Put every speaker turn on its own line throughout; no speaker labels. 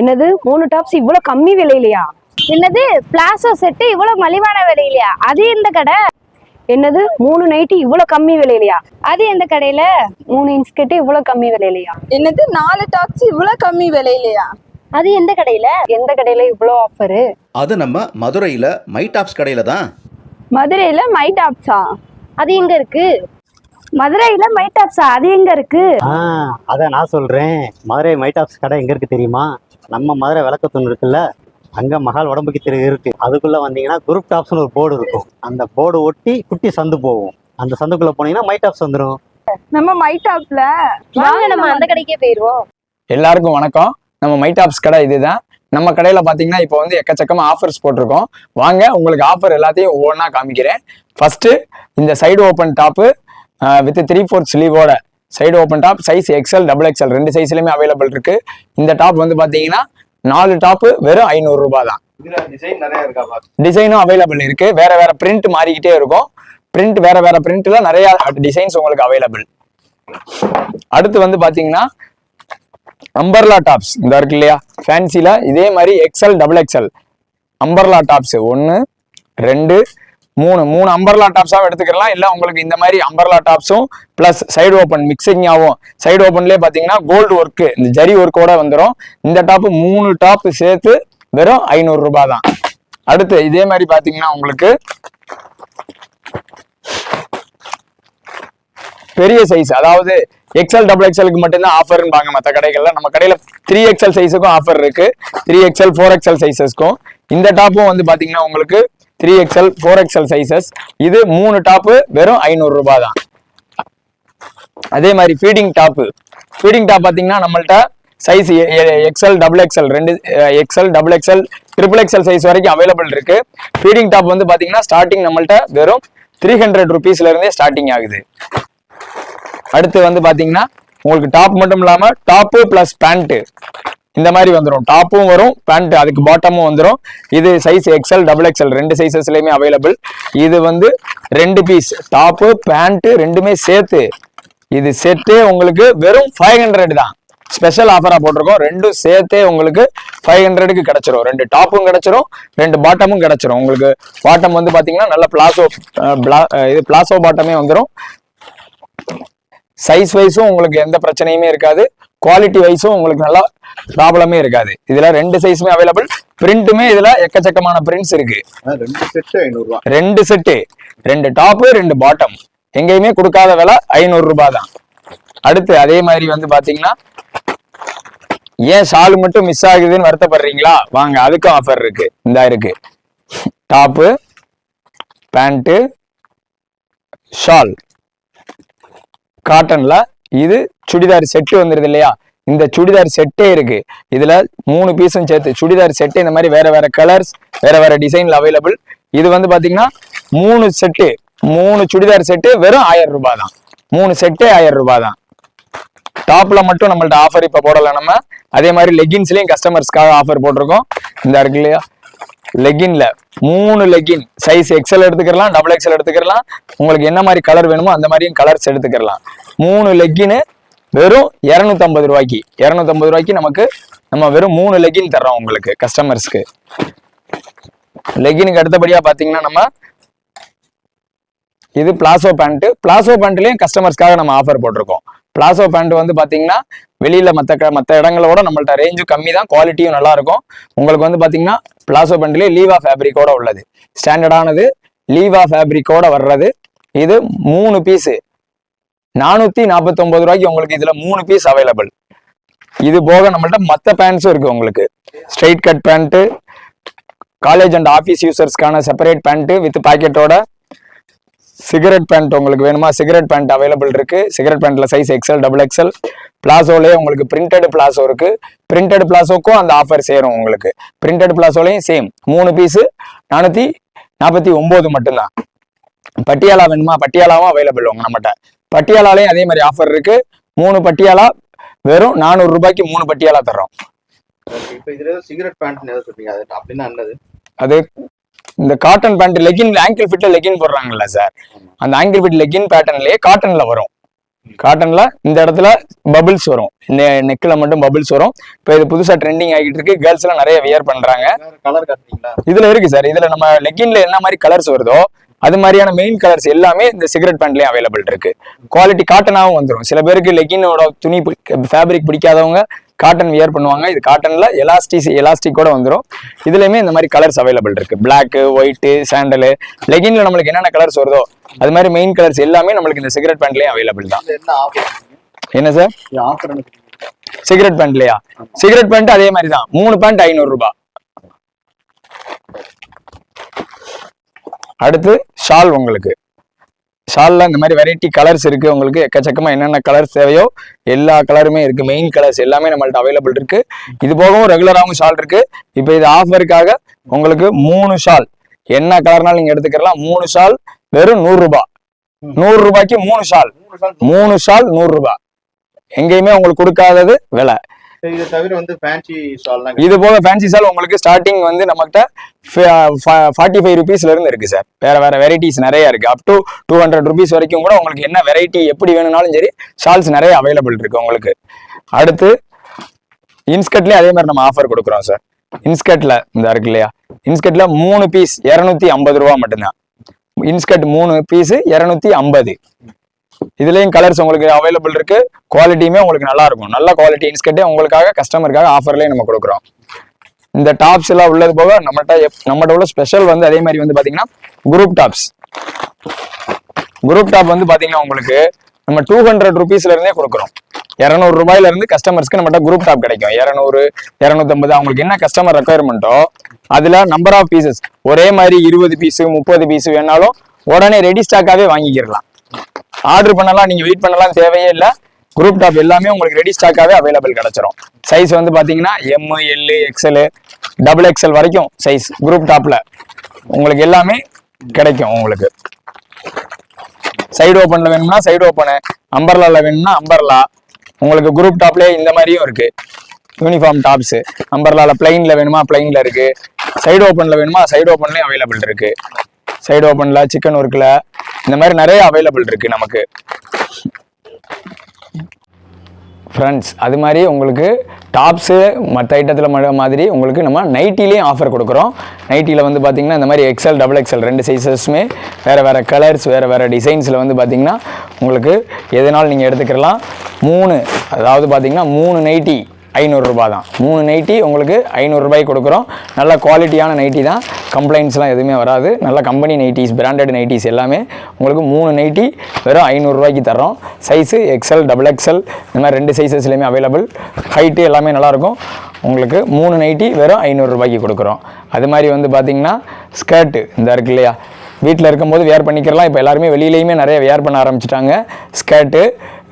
என்னது? மூணு டாப்ஸ் இவ்வளவு கம்மி விலையிலையா?
என்னது? பிளாசோ செட்டு இவ்வளவு மலிவான விலையிலையா? அது எந்த கடை?
என்னது? மூணு நைட்டி இவ்வளவு கம்மி விலையிலையா?
அது எந்த கடையில?
மூணு இன்ஸ்கர்ட் இவ்வளவு கம்மி விலையிலையா?
என்னது? நாலு டாப்ஸ் இவ்வளோ கம்மி விலையிலையா?
அது எந்த கடையில?
எந்த கடையில இவ்வளோ ஆஃபரு
அது நம்ம மதுரையில் மைடாப்ஸ் கடையில் தான்.
மதுரையில மை டாப்ஸா?
அது எங்க இருக்கு?
மதுரையில மை டாப்ஸா? அது எங்க இருக்கு?
ஆ அதான் நான் சொல்கிறேன் மதுரை மைடாப்ஸ் கடை எங்கே இருக்குது தெரியுமா? நம்ம மதுரை விளக்கத்தூண் இருக்குல்ல அங்கே மகால் உடம்புக்கு தெரு இருக்குது அதுக்குள்ளே வந்தீங்கன்னா குரூப் டாப்ஸ்னு ஒரு போர்டு இருக்கும். அந்த போர்டு ஒட்டி குட்டி சந்து போகும். அந்த சந்துக்குள்ளே போனீங்கன்னா மைடாப்ஸ் வந்துடும்
நம்ம மை டாப்ல
வாங்க நம்ம அந்த கடைக்கே போயிருவோம்.
எல்லாருக்கும் வணக்கம். நம்ம மைடாப்ஸ் கடை இதுதான். நம்ம கடையில் பார்த்தீங்கன்னா இப்போ வந்து எக்கச்சக்கமாக ஆஃபர்ஸ் போட்டிருக்கோம். வாங்க உங்களுக்கு ஆஃபர் எல்லாத்தையும் ஒவ்வொன்றா காமிக்கிறேன். ஃபர்ஸ்ட் இந்த side open top with three fourth ஸ்லீவோட side open top size XL double XL ரெண்டு சைஸ்லையுமே அவைலபிள் இருக்கு. இந்த டாப் வந்து பார்த்தீங்கன்னா நாலு டாப்பு வெறும் ஐநூறு ரூபாய் தான்.
டிசைன் நிறைய இருக்கா
டிசைனும் அவைலபிள் இருக்கு. வேற வேற பிரிண்ட் மாறிக்கிட்டே இருக்கும். பிரிண்ட் வேற வேற பிரிண்ட்ல நிறைய டிசைன்ஸ் உங்களுக்கு அவைலபிள் அடுத்து வந்து பாத்தீங்கன்னா அம்பர்லா டாப்ஸ் இந்த இருக்கு இல்லையா? ஃபேன்சில இதே மாதிரி XL double XL umbrella tops ஒன்று ரெண்டு மூணு மூணு அம்பர்லா டாப்ஸாகவும் எடுத்துக்கலாம் இல்லை உங்களுக்கு இந்த மாதிரி அம்பர்லா டாப்ஸும் ப்ளஸ் சைடு ஓப்பன் மிக்சிங்காகவும் சைடு ஓப்பன்லேயே பார்த்தீங்கன்னா கோல்டு ஒர்க்கு இந்த ஜரி ஒர்க்கோட வந்துடும் இந்த டாப்பு மூணு டாப்பு சேர்த்து வெறும் ஐநூறு ரூபாய் தான். அடுத்து இதே மாதிரி பார்த்தீங்கன்னா உங்களுக்கு பெரிய சைஸ் அதாவது எக்ஸ்எல் டபுள் எக்ஸ்எலுக்கு மட்டும்தான் ஆஃபர்பாங்க மற்ற கடைகள்ல. நம்ம கடையில த்ரீ எக்ஸ்எல் சைஸுக்கும் ஆஃபர் இருக்கு. த்ரீ எக்ஸ்எல் ஃபோர் எக்ஸ்எல் சைஸஸ்க்கும் இந்த டாப்பும் வந்து பாத்தீங்கன்னா உங்களுக்கு three XL four XL sizes இது மூணு டாப்பு வெறும் ஐநூறுரூபா தான் அதே மாதிரி ஃபீடிங் டாப்பு ஃபீடிங் டாப் பார்த்தீங்கன்னா நம்மள்ட்ட சைஸ் எக்ஸல் டபுள் எக்ஸல் ரெண்டு XL double XL triple XL size வரைக்கும் அவைலபிள் இருக்கு. ஃபீடிங் டாப் வந்து பார்த்தீங்கன்னா ஸ்டார்டிங் நம்மள்ட்ட வெறும் த்ரீ ஹண்ட்ரட் ருபீஸ்ல இருந்தே ஸ்டார்டிங் ஆகுது. அடுத்து வந்து பார்த்தீங்கன்னா உங்களுக்கு டாப் மட்டும் இல்லாமல் டாப்பு பிளஸ் பேண்ட்டு இந்த மாதிரி வந்துடும் டாப்பும் வரும் பேண்ட் அதுக்கு பாட்டமும் வந்துடும் இது சைஸ் எக்ஸல் டபுள் எக்ஸல் ரெண்டு சைஸஸ்லையுமே அவைலபிள் இது வந்து ரெண்டு பீஸ் டாப்பு பேண்ட் ரெண்டுமே சேர்த்து இது செட்டே உங்களுக்கு வெறும் ஃபைவ் ஹண்ட்ரட் தான். ஸ்பெஷல் ஆஃபரா போட்டிருக்கோம். ரெண்டும் சேர்த்தே உங்களுக்கு ஃபைவ் ஹண்ட்ரடுக்கு கிடைச்சிரும். ரெண்டு டாப்பும் கிடைச்சிரும் ரெண்டு பாட்டமும் கிடைச்சிரும். உங்களுக்கு பாட்டம் வந்து பாத்தீங்கன்னா நல்ல பிளாசோ இது பிளாசோ பாட்டமே வந்துடும் சைஸ் வைஸும் உங்களுக்கு எந்த பிரச்சனையுமே இருக்காது. குவாலிட்டி வைஸும் உங்களுக்கு நல்லா ப்ராப்ளமே இருக்காது. இதுல ரெண்டு சைஸுமே அவைலபிள் பிரிண்ட்டுமே இதுல எக்கச்சக்கமான பிரிண்ட்ஸ் இருக்கு.
ரெண்டு செட்டு
ரெண்டு டாப்பு ரெண்டு பாட்டம் எங்கேயுமே கொடுக்காத விலை ஐநூறு ரூபாய் தான். அடுத்து அதே மாதிரி வந்து பாத்தீங்கன்னா ஏன் ஷால் மட்டும் மிஸ் ஆகுதுன்னு வருத்தப்படுறீங்களா? வாங்க அதுக்கும் ஆஃபர் இருக்கு. இந்த இருக்கு. டாப்பு பேண்ட்டு ஷால் காட்டன்ல இது சுடிதார் செட்டு வந்துருது இல்லையா? இந்த சுடிதார் செட்டே இருக்கு. இதுல மூணு பீஸும் சேர்த்து சுடிதார் செட்டு இந்த மாதிரி வேற வேற கலர்ஸ் வேற வேற டிசைன்ல அவைலபிள் இது வந்து பாத்தீங்கன்னா மூணு செட்டு மூணு சுடிதார் செட்டு வெறும் ஆயிரம் ரூபாய் தான். மூணு செட்டே ஆயிரம் ரூபாய் தான். டாப்ல மட்டும் நம்மள்ட்ட ஆஃபர் இப்ப போடல நம்ம. அதே மாதிரி லெகின்ஸ்லயும் கஸ்டமர்ஸ்க்காக ஆஃபர் போட்டிருக்கோம். இந்த இருக்கு இல்லையா? லெகின்ல மூணு லெகின் சைஸ் எக்ஸல் எடுத்துக்கலாம் டபுள் எக்ஸல் எடுத்துக்கலாம் உங்களுக்கு என்ன மாதிரி கலர் வேணுமோ அந்த மாதிரியும் கலர்ஸ் எடுத்துக்கலாம் மூணு லெக்கின்னு வெறும் இரநூத்தம்பது ரூபாய்க்கு. இரநூத்தம்பது ரூபாய்க்கு நமக்கு நம்ம வெறும் மூணு லெகின் தர்றோம் உங்களுக்கு கஸ்டமர்ஸ்க்கு லெகினுக்கு அடுத்தபடியா பாத்தீங்கன்னா நம்ம இது பிளாசோ பேண்ட் பிளாசோ பேண்ட்லயும் கஸ்டமர்ஸ்க்காக நம்ம ஆஃபர் போட்டிருக்கோம். பிளாசோ பேண்ட் வந்து பாத்தீங்கன்னா வெளியில் மற்ற மற்ற இடங்களோட நம்மள்ட்ட ரேஞ்சும் கம்மி தான் குவாலிட்டியும் நல்லா இருக்கும் உங்களுக்கு வந்து பார்த்தீங்கன்னா பிளாசோ பண்டிலே லீவா ஃபேப்ரிக்கோட உள்ளது. ஸ்டாண்டர்டானது லீவா ஃபேப்ரிக்கோட வர்றது. இது மூணு பீஸு நானூற்றி நாற்பத்தொம்பது ரூபாய்க்கு உங்களுக்கு இதில் மூணு பீஸ் அவைலபிள் இது போக நம்மள்ட்ட மற்ற பேண்ட்ஸும் இருக்கு உங்களுக்கு. Straight cut pant college and office யூசர்ஸ்க்கான separate pant with பாக்கெட்டோட சிகரெட் பேண்ட் உங்களுக்கு வேணுமா? சிகரெட் பேண்ட் அவைலபிள் இருக்கு. சிகரெட் பேண்ட்ல சைஸ் எக்ஸல் டபுள் எக்ஸல் பிளாசோலயே உங்களுக்கு பிரிண்டட் பிளாசோ இருக்கு. பிரிண்டட் பிளாசோக்கும் அந்த ஆஃபர் சேரும் உங்களுக்கு. பிரிண்டட் பிளாசோலையும் சேம் மூணு பீஸ் நானூத்தி நாற்பத்தி ஒன்பது மட்டும்தான். பட்டியாலா வேணுமா? பட்டியாலாவும் அவைலபிள் உங்க நம்மகிட்ட. பட்டியாலாலையும் அதே மாதிரி ஆஃபர் இருக்கு. மூணு பட்டியாலா வெறும் நானூறு ரூபாய்க்கு மூணு பட்டியாலா தர்றோம்.
சிகரெட் பேண்ட் அப்படின்னா
அது இந்த காட்டன் பேண்ட் லெகின் ஆங்கிள் ஃபிட்ல லெகின் போடுறாங்கல்ல சார் அந்த ஆங்கிள் ஃபிட் லெகின் பேட்டர்ன்லயே காட்டன்ல வரும். காட்டன்ல இந்த இடத்துல பபிள்ஸ் வரும். இந்த நெக்கில் மட்டும் பபிள்ஸ் வரும். இப்போ இது புதுசா ட்ரெண்டிங் ஆகிட்டு இருக்கு. கேர்ள்ஸ் எல்லாம் நிறைய வியர் பண்றாங்க.
கலர்
இதுல இருக்கு சார் இதுல நம்ம லெக்கின்ல என்ன மாதிரி கலர்ஸ் வருதோ அது மாதிரியான மெயின் கலர்ஸ் எல்லாமே இந்த சிகரெட் பேண்ட்லயும் அவைலபிள் இருக்கு. குவாலிட்டி காட்டனாவும் வந்துடும் சில பேருக்கு லெக்கினோட துணி ஃபேப்ரிக் பிடிக்காதவங்க காட்டன் வியர் பண்ணுவாங்க. இது காட்டன்ல எலாஸ்டிக் எலாஸ்டிக்கோட வந்துடும் இதுலயுமே இந்த மாதிரி கலர்ஸ் அவைலபிள் இருக்கு. Black ஒயிட் சாண்டலு லெகின்ல நம்மளுக்கு என்னென்ன கலர்ஸ் வருதோ அது மாதிரி மெயின் கலர்ஸ் எல்லாமே நம்மளுக்கு இந்த சிகரெட் பேண்ட்லயும் அவைலபிள் தான்.
என்ன
சார் சிகரெட் பேண்ட்லயா சிகரெட் பேண்ட் அதே மாதிரி தான். மூணு பேண்ட் ஐநூறு ரூபாய் அடுத்து ஷால் உங்களுக்கு. ஷால்ல இந்த மாதிரி வெரைட்டி கலர்ஸ் இருக்கு. உங்களுக்கு எக்கச்சக்கமா என்னென்ன கலர்ஸ் தேவையோ எல்லா கலருமே இருக்கு. மெயின் கலர்ஸ் எல்லாமே நம்மள்ட்ட அவைலபிள் இருக்கு. இது போகவும் ரெகுலராகவும் ஷால் இருக்கு. இப்போ இது ஆஃபருக்காக உங்களுக்கு மூணு ஷால் என்ன கலர்னாலும் நீங்க எடுத்துக்கலாம். மூணு ஷால் வெறும் நூறு ரூபாய் நூறு ரூபாய்க்கு மூணு ஷால் மூணு ஷால் நூறு ரூபாய் எங்கேயுமே உங்களுக்கு கொடுக்காதது விலை.
இது தவிர வந்து ஃபேன்சி ஷால்லாம்
இது போக ஃபேன்சி ஸ்டால் உங்களுக்கு ஸ்டார்டிங் வந்து நம்மகிட்ட ஃபார்ட்டி ஃபைவ் ருபீஸ்ல இருந்து இருக்கு சார் வேற வேற வெரைட்டிஸ் நிறைய இருக்கு. Up to two hundred rupees வரைக்கும் கூட உங்களுக்கு என்ன வெரைட்டி எப்படி வேணும்னாலும் சரி ஷால்ஸ் நிறைய அவைலபிள் இருக்கு உங்களுக்கு. அடுத்து இன்ஸ்கட்லயே அதே மாதிரி நம்ம ஆஃபர் கொடுக்குறோம் சார் இன்ஸ்கட்ல இந்த இருக்கு இல்லையா? இன்ஸ்கட்ல மூணு பீஸ் இரநூத்தி ஐம்பது ரூபா மட்டும்தான். இன்ஸ்கட் மூணு பீஸ் இரநூத்தி ஐம்பது. இதுலேயும் கலர்ஸ் உங்களுக்கு அவைலபிள் இருக்கு. குவாலிட்டியுமே உங்களுக்கு நல்லா இருக்கும். நல்ல குவாலிட்டி இன்ஸ்கர்ட்டே உங்களுக்காக கஸ்டமருக்காக ஆஃபர்லேயே நம்ம கொடுக்குறோம். இந்த டாப்ஸ் எல்லாம் உள்ளது போக நம்மகிட்ட நம்மகிட்ட உள்ள ஸ்பெஷல் வந்து அதே மாதிரி வந்து பார்த்தீங்கன்னா குரூப் டாப்ஸ் குரூப் டாப் வந்து பார்த்தீங்கன்னா உங்களுக்கு நம்ம டூ ஹண்ட்ரட் ருபீஸ்ல இருந்தே கொடுக்குறோம். இரநூறு ரூபாயில இருந்து கஸ்டமர்ஸ்க்கு நம்மகிட்ட குரூப் டாப் கிடைக்கும். இரநூறு இரநூத்தம்பது அவங்களுக்கு என்ன கஸ்டமர் ரெக்குயர்மெண்ட்டோ அதுல நம்பர் ஆஃப் பீசஸ் ஒரே மாதிரி இருபது பீஸ் முப்பது பீஸ் வேணாலும் உடனே ரெடி ஸ்டாக்காவே வாங்கிக்கிறலாம் ஆர்டர் பண்ணலாம் நீங்க வெயிட் பண்ணலாம் தேவையே இல்லை. குரூப் டாப் எல்லாமே உங்களுக்கு ரெடி ஸ்டாக்காவே அவைலபிள் கிடைச்சிரும். சைஸ் வந்து பாத்தீங்கன்னா M L XL double XL வரைக்கும் சைஸ் குரூப் டாப்ல உங்களுக்கு எல்லாமே கிடைக்கும் உங்களுக்கு. சைடு ஓப்பன்ல வேணும்னா சைடு ஓப்பனு அம்பர்லால வேணும்னா அம்பர்லா உங்களுக்கு குரூப் டாப்லேயே இந்த மாதிரியும் இருக்கு. யூனிஃபார்ம் டாப்ஸ் அம்பர்லால பிளைன்ல வேணுமா பிளைன்ல இருக்கு. சைடு ஓப்பன்ல வேணுமா சைடு ஓப்பன்லயும் அவைலபிள் இருக்கு. சைடு ஓப்பன்ல சிக்கன் ஒர்க்கில் இந்த மாதிரி நிறைய அவைலபிள் இருக்கு நமக்கு. ஃப்ரெண்ட்ஸ் அது மாதிரி உங்களுக்கு டாப்ஸு மற்ற ஐட்டத்தில் மாதிரி உங்களுக்கு நம்ம நைட்டிலையும் ஆஃபர் கொடுக்குறோம். நைட்டியில் வந்து பார்த்தீங்கன்னா இந்த மாதிரி எக்ஸல் டபுள் எக்ஸல் ரெண்டு சைஸஸுமே வேறு வேறு கலர்ஸ் வேறு வேறு டிசைன்ஸில் வந்து பார்த்திங்கன்னா உங்களுக்கு எதனாலும் நீங்கள் எடுத்துக்கலாம். மூணு அதாவது பார்த்தீங்கன்னா மூணு நைட்டி ஐநூறுரூபா தான். மூணு நைட்டி உங்களுக்கு ஐநூறுரூபாய்க்கு கொடுக்குறோம். நல்ல குவாலிட்டியான நைட்டி தான். கம்ப்ளைண்ட்ஸ்லாம் எதுவுமே வராது. நல்ல கம்பெனி நைட்டிஸ் பிராண்டட் நைட்டிஸ் எல்லாமே உங்களுக்கு மூணு நைட்டி வெறும் ஐநூறுரூவாய்க்கு தரோம் சைஸு எக்ஸல் டபுள் எக்ஸல் இந்த மாதிரி ரெண்டு சைஸஸ்லையுமே அவைலபிள் ஹைட்டு எல்லாமே நல்லாயிருக்கும் உங்களுக்கு மூணு நைட்டி வெறும் ஐநூறுரூபாய்க்கு கொடுக்குறோம். அது மாதிரி வந்து பார்த்திங்கன்னா ஸ்கர்ட்டு இந்த இருக்கு இல்லையா? வீட்டில் இருக்கும்போது வேர் பண்ணிக்கிறலாம். இப்போ எல்லாருமே வெளியிலையுமே நிறைய வேர் பண்ண ஆரம்பிச்சிட்டாங்க. ஸ்கர்ட்டு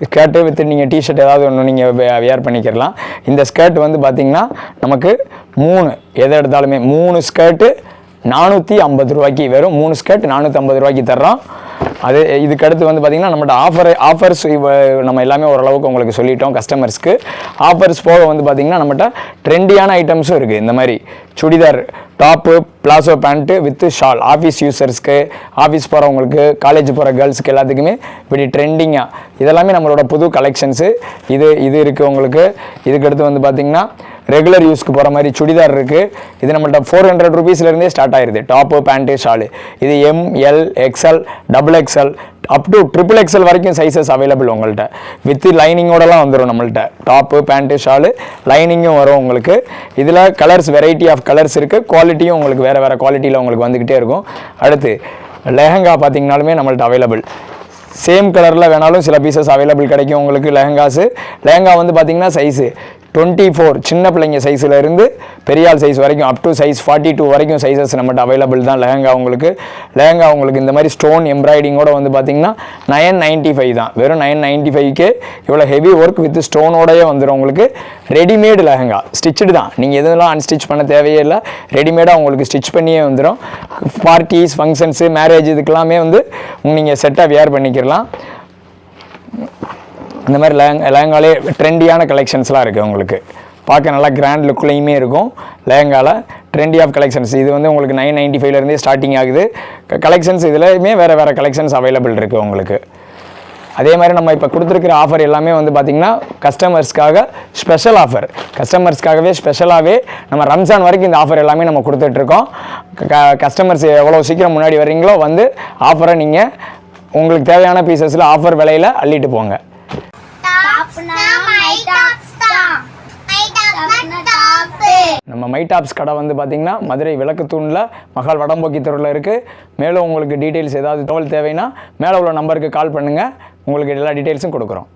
ஸ்கர்ட்டு வித் நீங்கள் டிஷர்ட் ஏதாவது ஒன்று நீங்கள் வேர் பண்ணிக்கிறலாம் இந்த ஸ்கர்ட் வந்து பார்த்தீங்கன்னா நமக்கு மூணு எதை எடுத்தாலுமே மூணு ஸ்கர்ட்டு நானூற்றி ஐம்பது ரூபாய்க்கு வெறும் மூணு ஸ்கர்ட் நானூற்றி ஐம்பது ரூபாய்க்கு தர்றோம். அது இதுக்கடுத்து வந்து பார்த்தீங்கன்னா நம்மகிட்ட ஆஃபர் ஆஃபர்ஸ் நம்ம எல்லாமே ஓரளவுக்கு உங்களுக்கு சொல்லிட்டோம் கஸ்டமர்ஸ்க்கு ஆஃபர்ஸ் போக வந்து பார்த்தீங்கன்னா நம்மகிட்ட ட்ரெண்டியான ஐட்டம்ஸும் இருக்குது இந்த மாதிரி churidar top palazzo pant with shawl office யூசர்ஸ்க்கு office போகிறவங்களுக்கு காலேஜ் போகிற கேர்ள்ஸ்க்கு எல்லாத்துக்குமே இப்படி ட்ரெண்டிங்காக இதெல்லாமே நம்மளோட புது கலெக்ஷன்ஸு இது இது இருக்குது உங்களுக்கு. இதுக்கு அடுத்து வந்து பார்த்தீங்கன்னா ரெகுலர் யூஸ்க்கு போகிற மாதிரி சுடிதார் இருக்குது இது நம்மள்ட்ட ஃபோர் ஹண்ட்ரட் ருபீஸ்லேருந்தே ஸ்டார்ட் ஆயிருது. டாப்பு பேண்ட்டு ஷாலு இது M L XL double XL up to triple XL வரைக்கும் சைஸஸ் அவைலபிள் உங்கள்கிட்ட வித் லைனிங்கோடலாம் வந்துடும் நம்மள்கிட்ட டாப்பு பேண்ட்டு ஷாலு லைனிங்கும் வரும் உங்களுக்கு. இதில் கலர்ஸ் வெரைட்டி ஆஃப் கலர்ஸ் இருக்குது குவாலிட்டியும் உங்களுக்கு வேறு வேறு குவாலிட்டியில் உங்களுக்கு வந்துக்கிட்டே இருக்கும். அடுத்து லெஹங்கா பார்த்தீங்கனாலுமே நம்மள்ட்ட அவைலபிள் சேம் கலரில் வேணாலும் சில பீசஸ் அவைலபிள் கிடைக்கும் உங்களுக்கு லெஹங்காஸு. லெஹங்கா வந்து பார்த்திங்கன்னா சைஸு டுவெண்ட்டி ஃபோர் சின்ன பிள்ளைங்க சைஸில் இருந்து பெரியாள் சைஸ் வரைக்கும் up to size forty two வரைக்கும் சைஸஸ் நம்மகிட்ட அவைலபிள் தான். லெஹங்கா உங்களுக்கு லெஹங்கா உங்களுக்கு இந்த மாதிரி ஸ்டோன் எம்ப்ராய்டிங்கோட வந்து பார்த்தீங்கன்னா நயன் நைன்ட்டி ஃபைவ் தான். வெறும் நைன் நைன்ட்டி ஃபைவ்க்கு இவ்வளோ ஹெவி ஒர்க் வித் ஸ்டோனோடய வந்துடும் உங்களுக்கு. ரெடிமேடு லெஹங்கா ஸ்டிச்சுடு தான். நீங்கள் எதுலாம் அன்ஸ்டிச் பண்ண தேவையே இல்லை ரெடிமேடாக உங்களுக்கு ஸ்டிச் பண்ணியே வந்துடும் பார்ட்டிஸ் ஃபங்க்ஷன்ஸு மேரேஜ் இதுக்கெல்லாமே வந்து நீங்கள் செட்டாக வியர் பண்ணிக்கிறலாம் இந்த மாதிரி லேங் லேங்காலே ட்ரெண்டியான கலெக்ஷன்ஸ்லாம் இருக்குது உங்களுக்கு. பார்க்க நல்லா கிராண்ட் லுக்லேயுமே இருக்கும். லேங்கால ட்ரெண்டி ஆஃப் கலெக்ஷன்ஸ் இது வந்து உங்களுக்கு நைன் நைன்ட்டி ஃபைவ்லேருந்தே ஸ்டார்டிங் ஆகுது. கலெக்ஷன்ஸ் இதுலையுமே வேறு வேறு கலெக்ஷன்ஸ் அவைலபிள் இருக்குது உங்களுக்கு. அதே மாதிரி நம்ம இப்போ கொடுத்துருக்கிற ஆஃபர் எல்லாமே வந்து பார்த்திங்கன்னா கஸ்டமர்ஸ்க்காக ஸ்பெஷல் ஆஃபர் கஸ்டமர்ஸ்க்காகவே ஸ்பெஷலாகவே நம்ம ரம்ஜான் வரைக்கும் இந்த ஆஃபர் எல்லாமே நம்ம கொடுத்துட்ருக்கோம் கஸ்டமர்ஸ் எவ்வளோ சீக்கிரம் முன்னாடி வர்றீங்களோ வந்து ஆஃபரை நீங்கள் உங்களுக்கு தேவையான பீசஸில் ஆஃபர் விலையில் அள்ளிட்டு போங்க. நம்ம மைடாப்ஸ் கடை வந்து பார்த்திங்கன்னா மதுரை விளக்குத்தூணில் மகால் வடம்போக்கி தெருவில் இருக்குது மேலும் உங்களுக்கு டீட்டெயில்ஸ் ஏதாவது தகவல் தேவைன்னா மேலே உள்ள நம்பருக்கு கால் பண்ணுங்கள் உங்களுக்கு எல்லா டீட்டெயில்ஸும் கொடுக்குறோம்.